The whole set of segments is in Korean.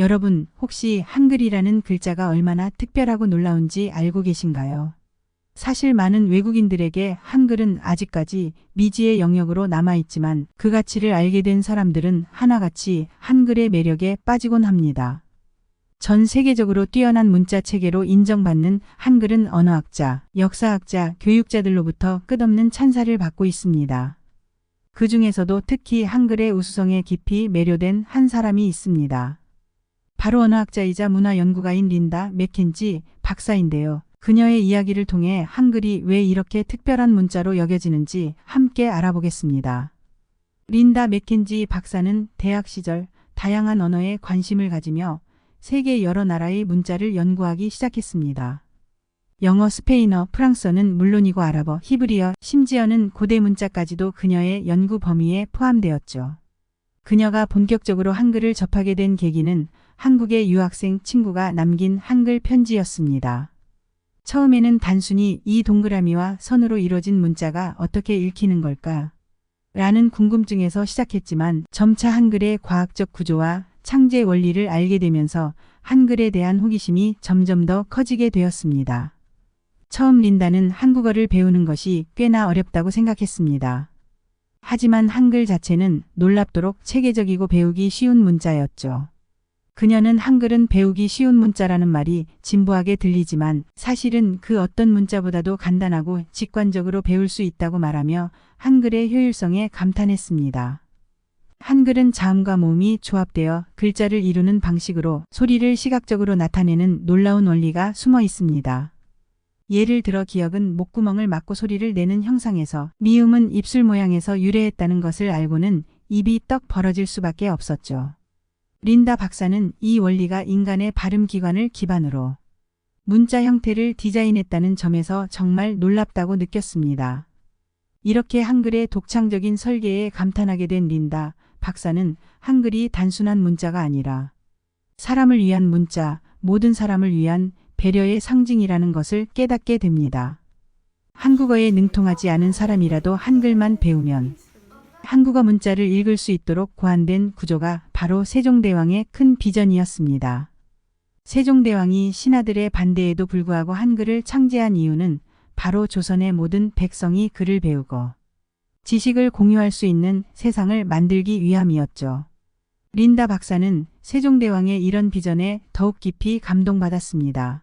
여러분, 혹시 한글이라는 글자가 얼마나 특별하고 놀라운지 알고 계신가요? 사실 많은 외국인들에게 한글은 아직까지 미지의 영역으로 남아있지만 그 가치를 알게 된 사람들은 하나같이 한글의 매력에 빠지곤 합니다. 전 세계적으로 뛰어난 문자 체계로 인정받는 한글은 언어학자, 역사학자, 교육자들로부터 끝없는 찬사를 받고 있습니다. 그 중에서도 특히 한글의 우수성에 깊이 매료된 한 사람이 있습니다. 바로 언어학자이자 문화연구가인 린다 맥켄지 박사인데요. 그녀의 이야기를 통해 한글이 왜 이렇게 특별한 문자로 여겨지는지 함께 알아보겠습니다. 린다 맥켄지 박사는 대학 시절 다양한 언어에 관심을 가지며 세계 여러 나라의 문자를 연구하기 시작했습니다. 영어, 스페인어, 프랑스어는 물론이고 아랍어, 히브리어, 심지어는 고대 문자까지도 그녀의 연구 범위에 포함되었죠. 그녀가 본격적으로 한글을 접하게 된 계기는 한국의 유학생 친구가 남긴 한글 편지였습니다. 처음에는 단순히 이 동그라미와 선으로 이루어진 문자가 어떻게 읽히는 걸까? 라는 궁금증에서 시작했지만 점차 한글의 과학적 구조와 창제 원리를 알게 되면서 한글에 대한 호기심이 점점 더 커지게 되었습니다. 처음 린다는 한국어를 배우는 것이 꽤나 어렵다고 생각했습니다. 하지만 한글 자체는 놀랍도록 체계적이고 배우기 쉬운 문자였죠. 그녀는 한글은 배우기 쉬운 문자라는 말이 진부하게 들리지만 사실은 그 어떤 문자보다도 간단하고 직관적으로 배울 수 있다고 말하며 한글의 효율성에 감탄했습니다. 한글은 자음과 모음이 조합되어 글자를 이루는 방식으로 소리를 시각적으로 나타내는 놀라운 원리가 숨어 있습니다. 예를 들어 기억은 목구멍을 막고 소리를 내는 형상에서 미음은 입술 모양에서 유래했다는 것을 알고는 입이 떡 벌어질 수밖에 없었죠. 린다 박사는 이 원리가 인간의 발음 기관을 기반으로 문자 형태를 디자인했다는 점에서 정말 놀랍다고 느꼈습니다. 이렇게 한글의 독창적인 설계에 감탄하게 된 린다 박사는 한글이 단순한 문자가 아니라 사람을 위한 문자, 모든 사람을 위한 배려의 상징이라는 것을 깨닫게 됩니다. 한국어에 능통하지 않은 사람이라도 한글만 배우면 한국어 문자를 읽을 수 있도록 고안된 구조가 바로 세종대왕의 큰 비전이었습니다. 세종대왕이 신하들의 반대에도 불구하고 한글을 창제한 이유는 바로 조선의 모든 백성이 글을 배우고 지식을 공유할 수 있는 세상을 만들기 위함이었죠. 린다 박사는 세종대왕의 이런 비전에 더욱 깊이 감동받았습니다.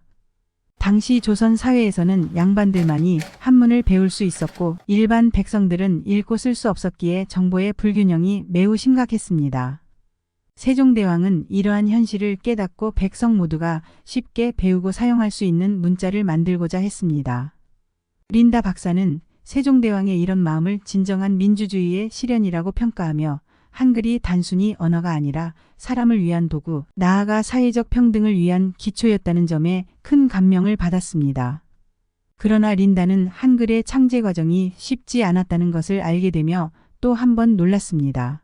당시 조선 사회에서는 양반들만이 한문을 배울 수 있었고 일반 백성들은 읽고 쓸 수 없었기에 정보의 불균형이 매우 심각했습니다. 세종대왕은 이러한 현실을 깨닫고 백성 모두가 쉽게 배우고 사용할 수 있는 문자를 만들고자 했습니다. 린다 박사는 세종대왕의 이런 마음을 진정한 민주주의의 실현이라고 평가하며 한글이 단순히 언어가 아니라 사람을 위한 도구, 나아가 사회적 평등을 위한 기초였다는 점에 큰 감명을 받았습니다. 그러나 린다는 한글의 창제 과정이 쉽지 않았다는 것을 알게 되며 또 한 번 놀랐습니다.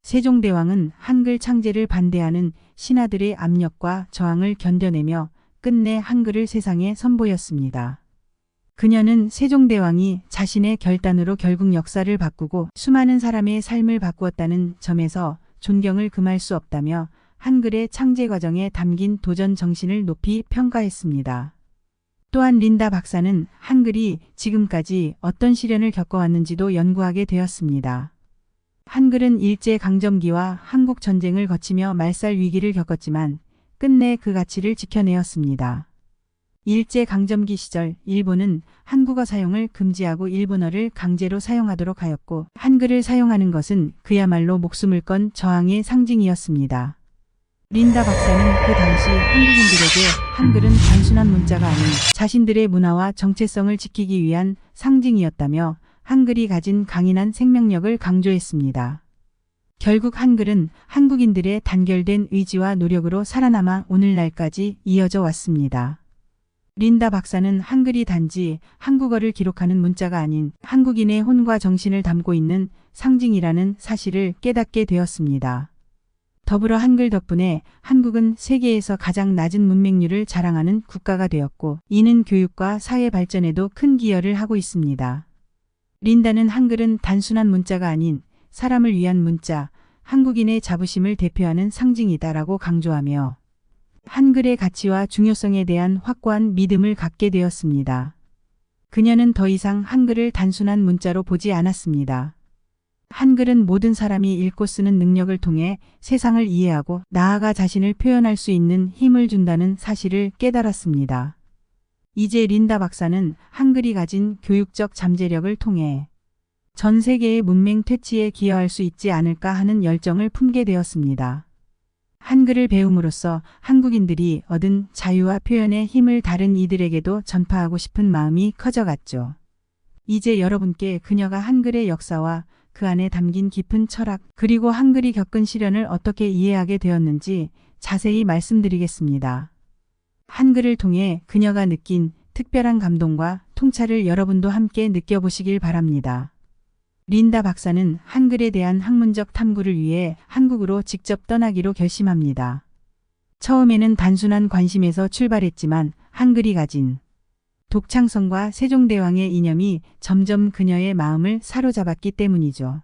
세종대왕은 한글 창제를 반대하는 신하들의 압력과 저항을 견뎌내며 끝내 한글을 세상에 선보였습니다. 그녀는 세종대왕이 자신의 결단으로 결국 역사를 바꾸고 수많은 사람의 삶을 바꾸었다는 점에서 존경을 금할 수 없다며 한글의 창제 과정에 담긴 도전 정신을 높이 평가했습니다. 또한 린다 박사는 한글이 지금까지 어떤 시련을 겪어왔는지도 연구하게 되었습니다. 한글은 일제강점기와 한국전쟁을 거치며 말살 위기를 겪었지만 끝내 그 가치를 지켜내었습니다. 일제강점기 시절 일본은 한국어 사용을 금지하고 일본어를 강제로 사용하도록 하였고 한글을 사용하는 것은 그야말로 목숨을 건 저항의 상징이었습니다. 린다 박사는 그 당시 한국인들에게 한글은 단순한 문자가 아닌 자신들의 문화와 정체성을 지키기 위한 상징이었다며 한글이 가진 강인한 생명력을 강조했습니다. 결국 한글은 한국인들의 단결된 의지와 노력으로 살아남아 오늘날까지 이어져 왔습니다. 린다 박사는 한글이 단지 한국어를 기록하는 문자가 아닌 한국인의 혼과 정신을 담고 있는 상징이라는 사실을 깨닫게 되었습니다. 더불어 한글 덕분에 한국은 세계에서 가장 낮은 문맹률을 자랑하는 국가가 되었고 이는 교육과 사회 발전에도 큰 기여를 하고 있습니다. 린다는 한글은 단순한 문자가 아닌 사람을 위한 문자, 한국인의 자부심을 대표하는 상징이다라고 강조하며 한글의 가치와 중요성에 대한 확고한 믿음을 갖게 되었습니다. 그녀는 더 이상 한글을 단순한 문자로 보지 않았습니다. 한글은 모든 사람이 읽고 쓰는 능력을 통해 세상을 이해하고 나아가 자신을 표현할 수 있는 힘을 준다는 사실을 깨달았습니다. 이제 린다 박사는 한글이 가진 교육적 잠재력을 통해 전 세계의 문맹 퇴치에 기여할 수 있지 않을까 하는 열정을 품게 되었습니다. 한글을 배움으로써 한국인들이 얻은 자유와 표현의 힘을 다른 이들에게도 전파하고 싶은 마음이 커져갔죠. 이제 여러분께 그녀가 한글의 역사와 그 안에 담긴 깊은 철학, 그리고 한글이 겪은 시련을 어떻게 이해하게 되었는지 자세히 말씀드리겠습니다. 한글을 통해 그녀가 느낀 특별한 감동과 통찰을 여러분도 함께 느껴보시길 바랍니다. 린다 박사는 한글에 대한 학문적 탐구를 위해 한국으로 직접 떠나기로 결심합니다. 처음에는 단순한 관심에서 출발했지만 한글이 가진 독창성과 세종대왕의 이념이 점점 그녀의 마음을 사로잡았기 때문이죠.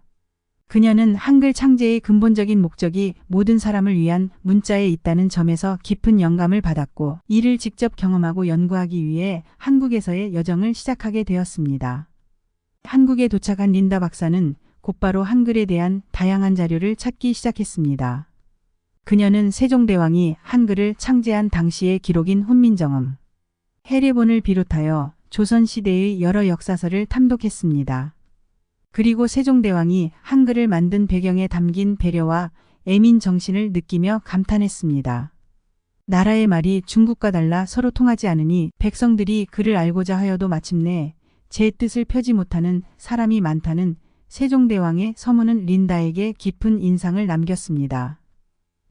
그녀는 한글 창제의 근본적인 목적이 모든 사람을 위한 문자에 있다는 점에서 깊은 영감을 받았고 이를 직접 경험하고 연구하기 위해 한국에서의 여정을 시작하게 되었습니다. 한국에 도착한 린다 박사는 곧바로 한글에 대한 다양한 자료를 찾기 시작했습니다. 그녀는 세종대왕이 한글을 창제한 당시의 기록인 훈민정음, 해례본을 비롯하여 조선시대의 여러 역사서를 탐독했습니다. 그리고 세종대왕이 한글을 만든 배경에 담긴 배려와 애민 정신을 느끼며 감탄했습니다. 나라의 말이 중국과 달라 서로 통하지 않으니 백성들이 그를 알고자 하여도 마침내 제 뜻을 펴지 못하는 사람이 많다는 세종대왕의 서문은 린다에게 깊은 인상을 남겼습니다.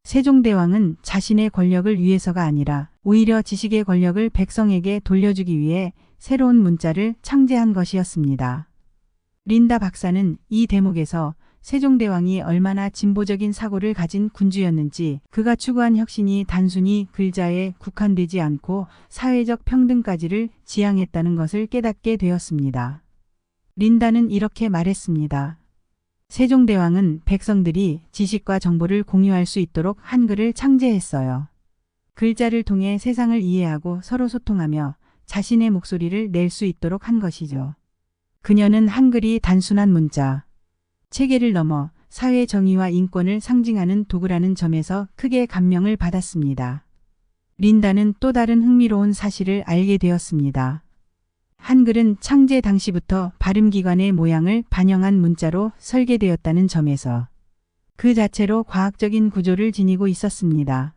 세종대왕은 자신의 권력을 위해서가 아니라 오히려 지식의 권력을 백성에게 돌려주기 위해 새로운 문자를 창제한 것이었습니다. 린다 박사는 이 대목에서 세종대왕이 얼마나 진보적인 사고를 가진 군주였는지 그가 추구한 혁신이 단순히 글자에 국한되지 않고 사회적 평등까지를 지향했다는 것을 깨닫게 되었습니다. 린다는 이렇게 말했습니다. 세종대왕은 백성들이 지식과 정보를 공유할 수 있도록 한글을 창제했어요. 글자를 통해 세상을 이해하고 서로 소통하며 자신의 목소리를 낼 수 있도록 한 것이죠. 그녀는 한글이 단순한 문자, 체계를 넘어 사회 정의와 인권을 상징하는 도구라는 점에서 크게 감명을 받았습니다. 린다는 또 다른 흥미로운 사실을 알게 되었습니다. 한글은 창제 당시부터 발음기관의 모양을 반영한 문자로 설계되었다는 점에서 그 자체로 과학적인 구조를 지니고 있었습니다.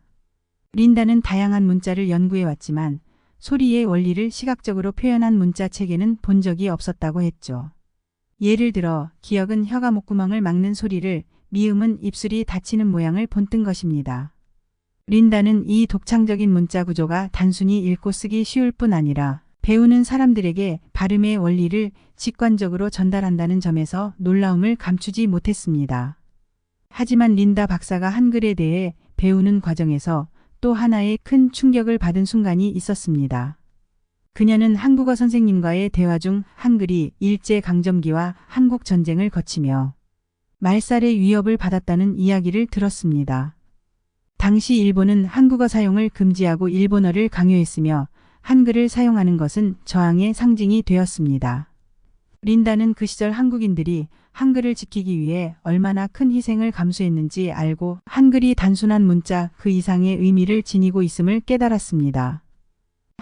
린다는 다양한 문자를 연구해왔지만 소리의 원리를 시각적으로 표현한 문자 체계는 본 적이 없었다고 했죠. 예를 들어 기억은 혀가 목구멍을 막는 소리를 미음은 입술이 닫히는 모양을 본뜬 것입니다. 린다는 이 독창적인 문자 구조가 단순히 읽고 쓰기 쉬울 뿐 아니라 배우는 사람들에게 발음의 원리를 직관적으로 전달한다는 점에서 놀라움을 감추지 못했습니다. 하지만 린다 박사가 한글에 대해 배우는 과정에서 또 하나의 큰 충격을 받은 순간이 있었습니다. 그녀는 한국어 선생님과의 대화 중 한글이 일제강점기와 한국전쟁을 거치며 말살의 위협을 받았다는 이야기를 들었습니다. 당시 일본은 한국어 사용을 금지하고 일본어를 강요했으며 한글을 사용하는 것은 저항의 상징이 되었습니다. 린다는 그 시절 한국인들이 한글을 지키기 위해 얼마나 큰 희생을 감수했는지 알고 한글이 단순한 문자 그 이상의 의미를 지니고 있음을 깨달았습니다.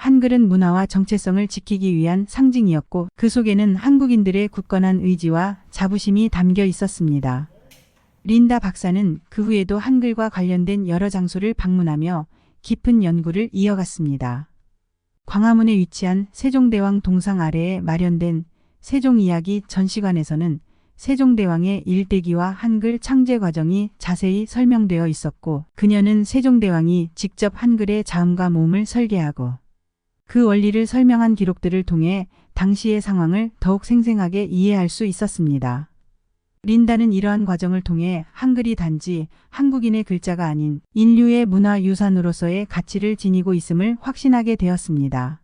한글은 문화와 정체성을 지키기 위한 상징이었고 그 속에는 한국인들의 굳건한 의지와 자부심이 담겨 있었습니다. 린다 박사는 그 후에도 한글과 관련된 여러 장소를 방문하며 깊은 연구를 이어갔습니다. 광화문에 위치한 세종대왕 동상 아래에 마련된 세종 이야기 전시관에서는 세종대왕의 일대기와 한글 창제 과정이 자세히 설명되어 있었고 그녀는 세종대왕이 직접 한글의 자음과 모음을 설계하고 그 원리를 설명한 기록들을 통해 당시의 상황을 더욱 생생하게 이해할 수 있었습니다. 린다는 이러한 과정을 통해 한글이 단지 한국인의 글자가 아닌 인류의 문화유산으로서의 가치를 지니고 있음을 확신하게 되었습니다.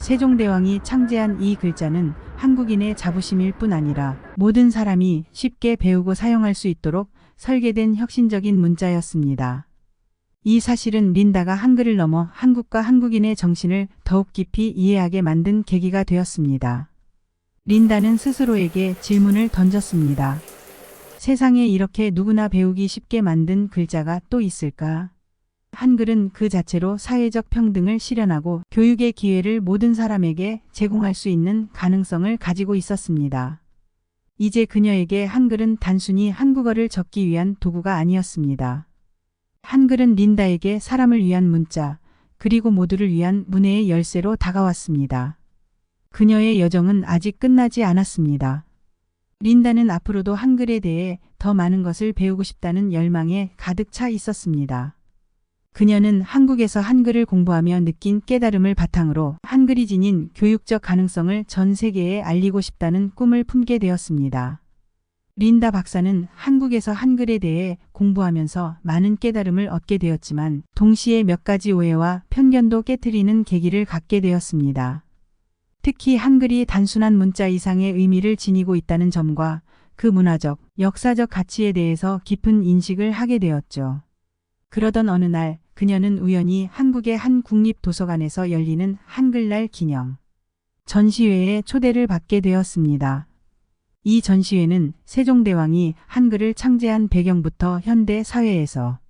세종대왕이 창제한 이 글자는 한국인의 자부심일 뿐 아니라 모든 사람이 쉽게 배우고 사용할 수 있도록 설계된 혁신적인 문자였습니다. 이 사실은 린다가 한글을 넘어 한국과 한국인의 정신을 더욱 깊이 이해하게 만든 계기가 되었습니다. 린다는 스스로에게 질문을 던졌습니다. 세상에 이렇게 누구나 배우기 쉽게 만든 글자가 또 있을까? 한글은 그 자체로 사회적 평등을 실현하고 교육의 기회를 모든 사람에게 제공할 수 있는 가능성을 가지고 있었습니다. 이제 그녀에게 한글은 단순히 한국어를 적기 위한 도구가 아니었습니다. 한글은 린다에게 사람을 위한 문자, 그리고 모두를 위한 문해의 열쇠로 다가왔습니다. 그녀의 여정은 아직 끝나지 않았습니다. 린다는 앞으로도 한글에 대해 더 많은 것을 배우고 싶다는 열망에 가득 차 있었습니다. 그녀는 한국에서 한글을 공부하며 느낀 깨달음을 바탕으로 한글이 지닌 교육적 가능성을 전 세계에 알리고 싶다는 꿈을 품게 되었습니다. 린다 박사는 한국에서 한글에 대해 공부하면서 많은 깨달음을 얻게 되었지만 동시에 몇 가지 오해와 편견도 깨뜨리는 계기를 갖게 되었습니다. 특히 한글이 단순한 문자 이상의 의미를 지니고 있다는 점과 그 문화적, 역사적 가치에 대해서 깊은 인식을 하게 되었죠. 그러던 어느 날 그녀는 우연히 한국의 한 국립도서관에서 열리는 한글날 기념 전시회에 초대를 받게 되었습니다. 이 전시회는 세종대왕이 한글을 창제한 배경부터 현대 사회에서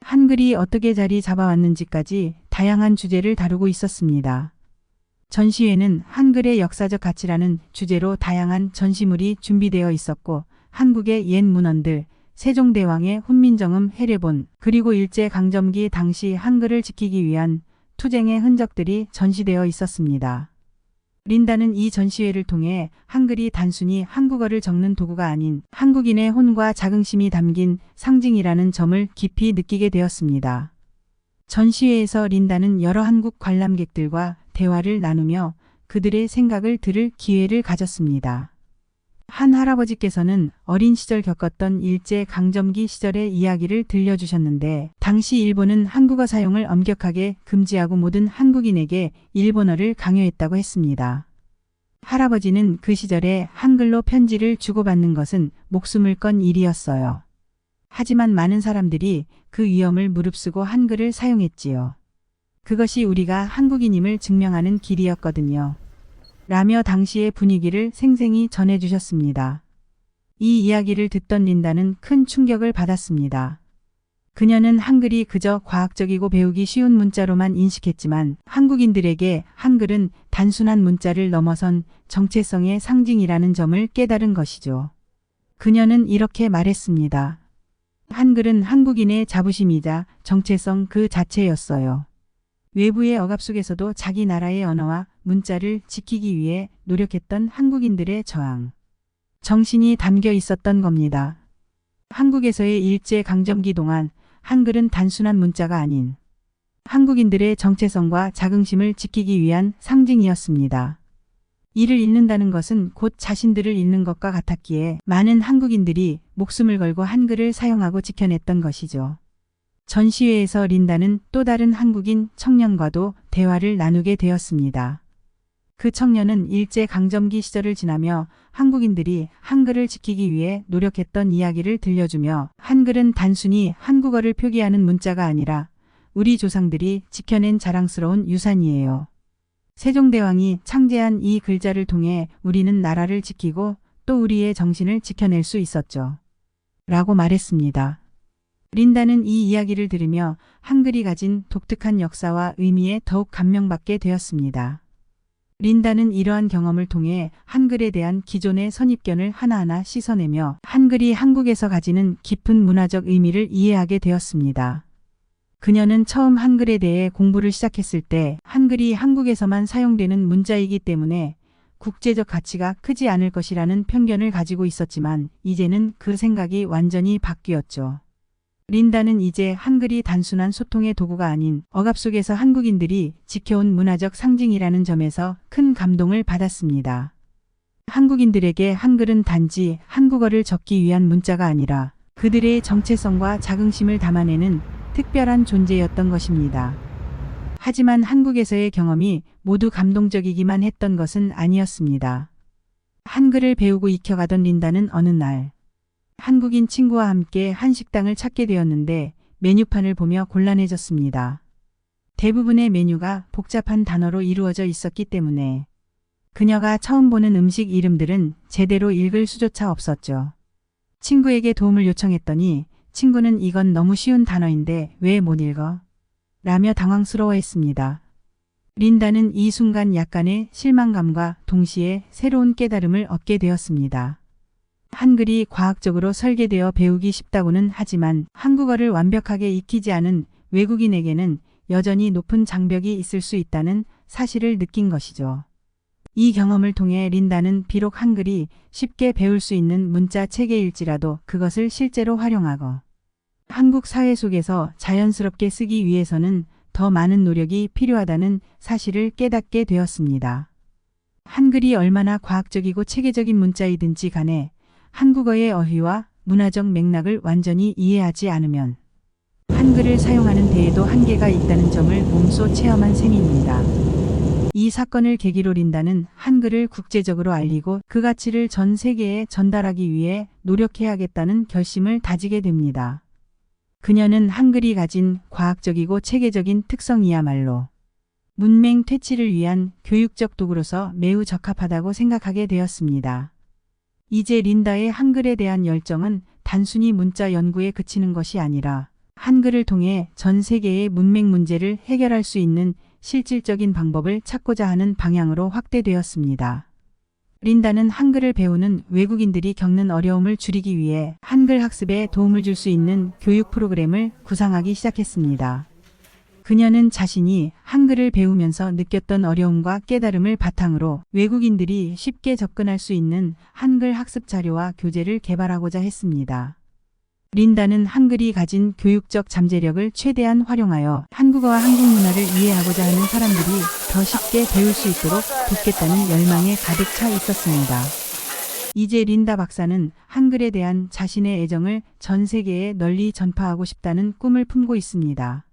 한글이 어떻게 자리 잡아왔는지까지 다양한 주제를 다루고 있었습니다. 전시회는 한글의 역사적 가치라는 주제로 다양한 전시물이 준비되어 있었고 한국의 옛 문헌들, 세종대왕의 훈민정음 해례본, 그리고 일제강점기 당시 한글을 지키기 위한 투쟁의 흔적들이 전시되어 있었습니다. 린다는 이 전시회를 통해 한글이 단순히 한국어를 적는 도구가 아닌 한국인의 혼과 자긍심이 담긴 상징이라는 점을 깊이 느끼게 되었습니다. 전시회에서 린다는 여러 한국 관람객들과 대화를 나누며 그들의 생각을 들을 기회를 가졌습니다. 한 할아버지께서는 어린 시절 겪었던 일제 강점기 시절의 이야기를 들려주셨는데 당시 일본은 한국어 사용을 엄격하게 금지하고 모든 한국인에게 일본어를 강요했다고 했습니다. 할아버지는 그 시절에 한글로 편지를 주고받는 것은 목숨을 건 일이었어요. 하지만 많은 사람들이 그 위험을 무릅쓰고 한글을 사용했지요. 그것이 우리가 한국인임을 증명하는 길이었거든요. 라며 당시의 분위기를 생생히 전해주셨습니다. 이 이야기를 듣던 린다는 큰 충격을 받았습니다. 그녀는 한글이 그저 과학적이고 배우기 쉬운 문자로만 인식했지만 한국인들에게 한글은 단순한 문자를 넘어선 정체성의 상징이라는 점을 깨달은 것이죠. 그녀는 이렇게 말했습니다. 한글은 한국인의 자부심이자 정체성 그 자체였어요. 외부의 억압 속에서도 자기 나라의 언어와 문자를 지키기 위해 노력했던 한국인들의 저항. 정신이 담겨 있었던 겁니다. 한국에서의 일제 강점기 동안 한글은 단순한 문자가 아닌 한국인들의 정체성과 자긍심을 지키기 위한 상징이었습니다. 이를 잃는다는 것은 곧 자신들을 잃는 것과 같았기에 많은 한국인들이 목숨을 걸고 한글을 사용하고 지켜냈던 것이죠. 전시회에서 린다는 또 다른 한국인 청년과도 대화를 나누게 되었습니다. 그 청년은 일제 강점기 시절을 지나며 한국인들이 한글을 지키기 위해 노력했던 이야기를 들려주며 한글은 단순히 한국어를 표기하는 문자가 아니라 우리 조상들이 지켜낸 자랑스러운 유산이에요. 세종대왕이 창제한 이 글자를 통해 우리는 나라를 지키고 또 우리의 정신을 지켜낼 수 있었죠. 라고 말했습니다. 린다는 이 이야기를 들으며 한글이 가진 독특한 역사와 의미에 더욱 감명받게 되었습니다. 린다는 이러한 경험을 통해 한글에 대한 기존의 선입견을 하나하나 씻어내며 한글이 한국에서 가지는 깊은 문화적 의미를 이해하게 되었습니다. 그녀는 처음 한글에 대해 공부를 시작했을 때 한글이 한국에서만 사용되는 문자이기 때문에 국제적 가치가 크지 않을 것이라는 편견을 가지고 있었지만 이제는 그 생각이 완전히 바뀌었죠. 린다는 이제 한글이 단순한 소통의 도구가 아닌 억압 속에서 한국인들이 지켜온 문화적 상징이라는 점에서 큰 감동을 받았습니다. 한국인들에게 한글은 단지 한국어를 적기 위한 문자가 아니라 그들의 정체성과 자긍심을 담아내는 특별한 존재였던 것입니다. 하지만 한국에서의 경험이 모두 감동적이기만 했던 것은 아니었습니다. 한글을 배우고 익혀가던 린다는 어느 날 한국인 친구와 함께 한식당을 찾게 되었는데 메뉴판을 보며 곤란해졌습니다. 대부분의 메뉴가 복잡한 단어로 이루어져 있었기 때문에 그녀가 처음 보는 음식 이름들은 제대로 읽을 수조차 없었죠. 친구에게 도움을 요청했더니 친구는 이건 너무 쉬운 단어인데 왜 못 읽어? 라며 당황스러워했습니다. 린다는 이 순간 약간의 실망감과 동시에 새로운 깨달음을 얻게 되었습니다. 한글이 과학적으로 설계되어 배우기 쉽다고는 하지만 한국어를 완벽하게 익히지 않은 외국인에게는 여전히 높은 장벽이 있을 수 있다는 사실을 느낀 것이죠. 이 경험을 통해 린다는 비록 한글이 쉽게 배울 수 있는 문자 체계일지라도 그것을 실제로 활용하고 한국 사회 속에서 자연스럽게 쓰기 위해서는 더 많은 노력이 필요하다는 사실을 깨닫게 되었습니다. 한글이 얼마나 과학적이고 체계적인 문자이든지 간에 한국어의 어휘와 문화적 맥락을 완전히 이해하지 않으면 한글을 사용하는 데에도 한계가 있다는 점을 몸소 체험한 셈입니다. 이 사건을 계기로 린다는 한글을 국제적으로 알리고 그 가치를 전 세계에 전달하기 위해 노력해야겠다는 결심을 다지게 됩니다. 그녀는 한글이 가진 과학적이고 체계적인 특성이야말로 문맹 퇴치를 위한 교육적 도구로서 매우 적합하다고 생각하게 되었습니다. 이제 린다의 한글에 대한 열정은 단순히 문자 연구에 그치는 것이 아니라 한글을 통해 전 세계의 문맹 문제를 해결할 수 있는 실질적인 방법을 찾고자 하는 방향으로 확대되었습니다. 린다는 한글을 배우는 외국인들이 겪는 어려움을 줄이기 위해 한글 학습에 도움을 줄 수 있는 교육 프로그램을 구상하기 시작했습니다. 그녀는 자신이 한글을 배우면서 느꼈던 어려움과 깨달음을 바탕으로 외국인들이 쉽게 접근할 수 있는 한글 학습 자료와 교재를 개발하고자 했습니다. 린다는 한글이 가진 교육적 잠재력을 최대한 활용하여 한국어와 한국 문화를 이해하고자 하는 사람들이 더 쉽게 배울 수 있도록 돕겠다는 열망에 가득 차 있었습니다. 이제 린다 박사는 한글에 대한 자신의 애정을 전 세계에 널리 전파하고 싶다는 꿈을 품고 있습니다.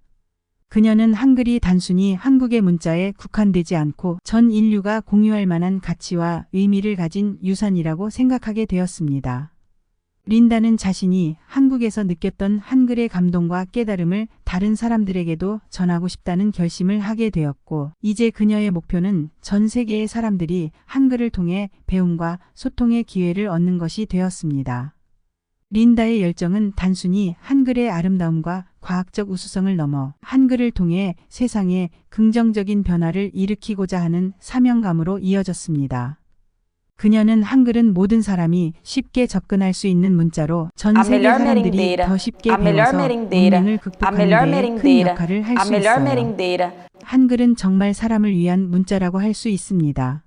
그녀는 한글이 단순히 한국의 문자에 국한되지 않고 전 인류가 공유할 만한 가치와 의미를 가진 유산이라고 생각하게 되었습니다. 린다는 자신이 한국에서 느꼈던 한글의 감동과 깨달음을 다른 사람들에게도 전하고 싶다는 결심을 하게 되었고, 이제 그녀의 목표는 전 세계의 사람들이 한글을 통해 배움과 소통의 기회를 얻는 것이 되었습니다. 린다의 열정은 단순히 한글의 아름다움과 과학적 우수성을 넘어 한글을 통해 세상에 긍정적인 변화를 일으키고자 하는 사명감으로 이어졌습니다. 그녀는 한글은 모든 사람이 쉽게 접근할 수 있는 문자로 전 세계 사람들이. 더 쉽게 배워서 A 극복하는 데 큰. 역할을 할 수 있어요. 한글은 정말 사람을 위한 문자라고 할 수 있습니다.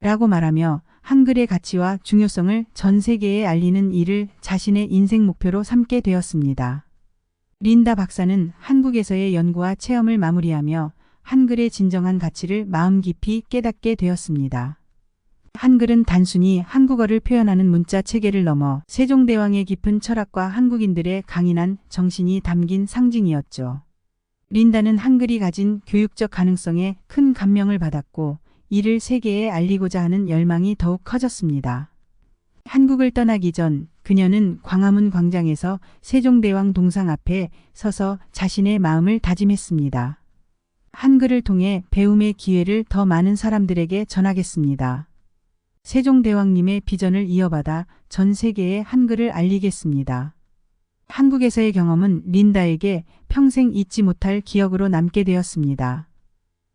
라고 말하며 한글의 가치와 중요성을 전 세계에 알리는 일을 자신의 인생 목표로 삼게 되었습니다. 린다 박사는 한국에서의 연구와 체험을 마무리하며 한글의 진정한 가치를 마음 깊이 깨닫게 되었습니다. 한글은 단순히 한국어를 표현하는 문자 체계를 넘어 세종대왕의 깊은 철학과 한국인들의 강인한 정신이 담긴 상징이었죠. 린다는 한글이 가진 교육적 가능성에 큰 감명을 받았고 이를 세계에 알리고자 하는 열망이 더욱 커졌습니다. 한국을 떠나기 전 그녀는 광화문 광장에서 세종대왕 동상 앞에 서서 자신의 마음을 다짐했습니다. 한글을 통해 배움의 기회를 더 많은 사람들에게 전하겠습니다. 세종대왕님의 비전을 이어받아 전 세계에 한글을 알리겠습니다. 한국에서의 경험은 린다에게 평생 잊지 못할 기억으로 남게 되었습니다.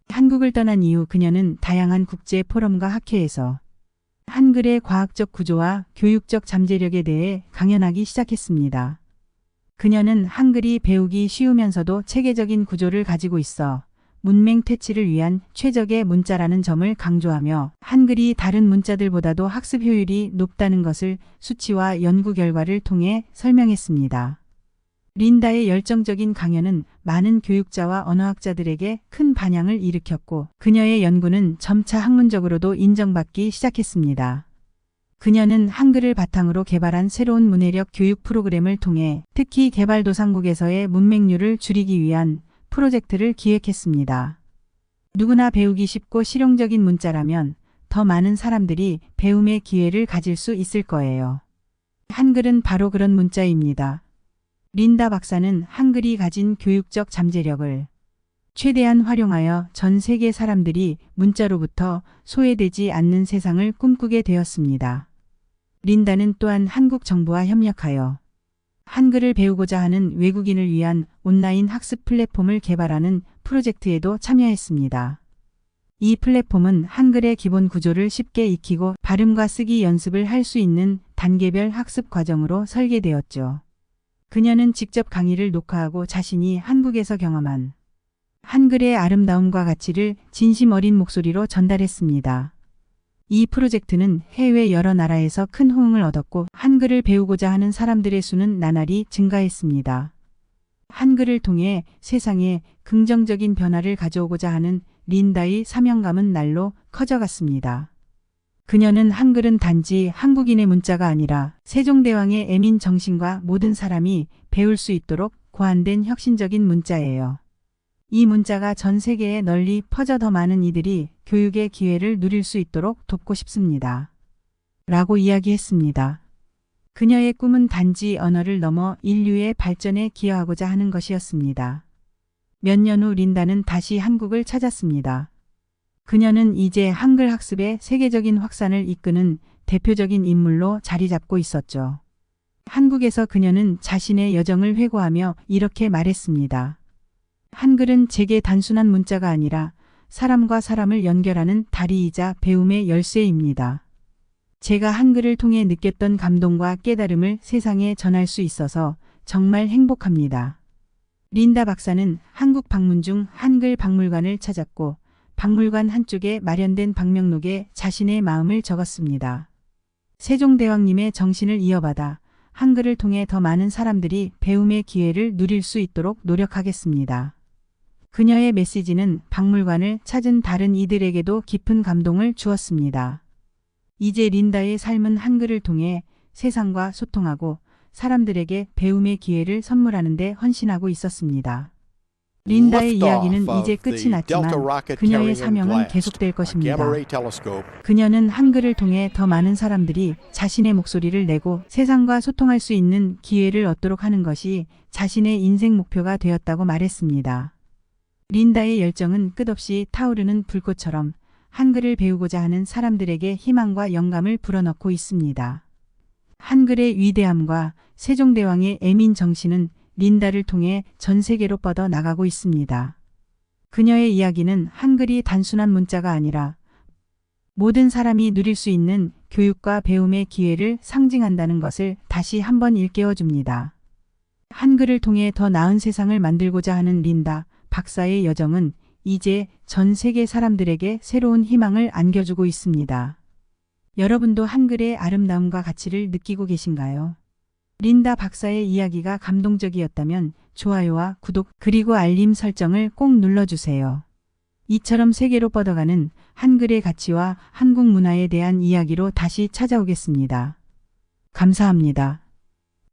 한국을 떠난 이후 그녀는 다양한 국제 포럼과 학회에서 한글의 과학적 구조와 교육적 잠재력에 대해 강연하기 시작했습니다. 그녀는 한글이 배우기 쉬우면서도 체계적인 구조를 가지고 있어 문맹 퇴치를 위한 최적의 문자라는 점을 강조하며 한글이 다른 문자들보다도 학습 효율이 높다는 것을 수치와 연구 결과를 통해 설명했습니다. 린다의 열정적인 강연은 많은 교육자와 언어학자들에게 큰 반향을 일으켰고 그녀의 연구는 점차 학문적으로도 인정받기 시작했습니다. 그녀는 한글을 바탕으로 개발한 새로운 문해력 교육 프로그램을 통해 특히 개발도상국에서의 문맹률을 줄이기 위한 프로젝트를 기획했습니다. 누구나 배우기 쉽고 실용적인 문자라면 더 많은 사람들이 배움의 기회를 가질 수 있을 거예요. 한글은 바로 그런 문자입니다. 린다 박사는 한글이 가진 교육적 잠재력을 최대한 활용하여 전 세계 사람들이 문자로부터 소외되지 않는 세상을 꿈꾸게 되었습니다. 린다는 또한 한국 정부와 협력하여 한글을 배우고자 하는 외국인을 위한 온라인 학습 플랫폼을 개발하는 프로젝트에도 참여했습니다. 이 플랫폼은 한글의 기본 구조를 쉽게 익히고 발음과 쓰기 연습을 할 수 있는 단계별 학습 과정으로 설계되었죠. 그녀는 직접 강의를 녹화하고 자신이 한국에서 경험한 한글의 아름다움과 가치를 진심 어린 목소리로 전달했습니다. 이 프로젝트는 해외 여러 나라에서 큰 호응을 얻었고 한글을 배우고자 하는 사람들의 수는 나날이 증가했습니다. 한글을 통해 세상에 긍정적인 변화를 가져오고자 하는 린다의 사명감은 날로 커져갔습니다. 그녀는 한글은 단지 한국인의 문자가 아니라 세종대왕의 애민 정신과 모든 사람이 배울 수 있도록 고안된 혁신적인 문자예요. 이 문자가 전 세계에 널리 퍼져 더 많은 이들이 교육의 기회를 누릴 수 있도록 돕고 싶습니다. 라고 이야기했습니다. 그녀의 꿈은 단지 언어를 넘어 인류의 발전에 기여하고자 하는 것이었습니다. 몇 년 후 린다는 다시 한국을 찾았습니다. 그녀는 이제 한글 학습의 세계적인 확산을 이끄는 대표적인 인물로 자리 잡고 있었죠. 한국에서 그녀는 자신의 여정을 회고하며 이렇게 말했습니다. 한글은 제게 단순한 문자가 아니라 사람과 사람을 연결하는 다리이자 배움의 열쇠입니다. 제가 한글을 통해 느꼈던 감동과 깨달음을 세상에 전할 수 있어서 정말 행복합니다. 린다 박사는 한국 방문 중 한글 박물관을 찾았고 박물관 한쪽에 마련된 방명록에 자신의 마음을 적었습니다. 세종대왕님의 정신을 이어받아 한글을 통해 더 많은 사람들이 배움의 기회를 누릴 수 있도록 노력하겠습니다. 그녀의 메시지는 박물관을 찾은 다른 이들에게도 깊은 감동을 주었습니다. 이제 린다의 삶은 한글을 통해 세상과 소통하고 사람들에게 배움의 기회를 선물하는 데 헌신하고 있었습니다. 린다의 이야기는 이제 끝이 났지만 그녀의 사명은 계속될 것입니다. 그녀는 한글을 통해 더 많은 사람들이 자신의 목소리를 내고 세상과 소통할 수 있는 기회를 얻도록 하는 것이 자신의 인생 목표가 되었다고 말했습니다. 린다의 열정은 끝없이 타오르는 불꽃처럼 한글을 배우고자 하는 사람들에게 희망과 영감을 불어넣고 있습니다. 한글의 위대함과 세종대왕의 애민 정신은 린다를 통해 전 세계로 뻗어 나가고 있습니다. 그녀의 이야기는 한글이 단순한 문자가 아니라 모든 사람이 누릴 수 있는 교육과 배움의 기회를 상징한다는 것을 다시 한번 일깨워 줍니다. 한글을 통해 더 나은 세상을 만들고자 하는 린다 박사의 여정은 이제 전 세계 사람들에게 새로운 희망을 안겨주고 있습니다. 여러분도 한글의 아름다움과 가치를 느끼고 계신가요? 린다 박사의 이야기가 감동적이었다면 좋아요와 구독 그리고 알림 설정을 꼭 눌러주세요. 이처럼 세계로 뻗어가는 한글의 가치와 한국 문화에 대한 이야기로 다시 찾아오겠습니다. 감사합니다.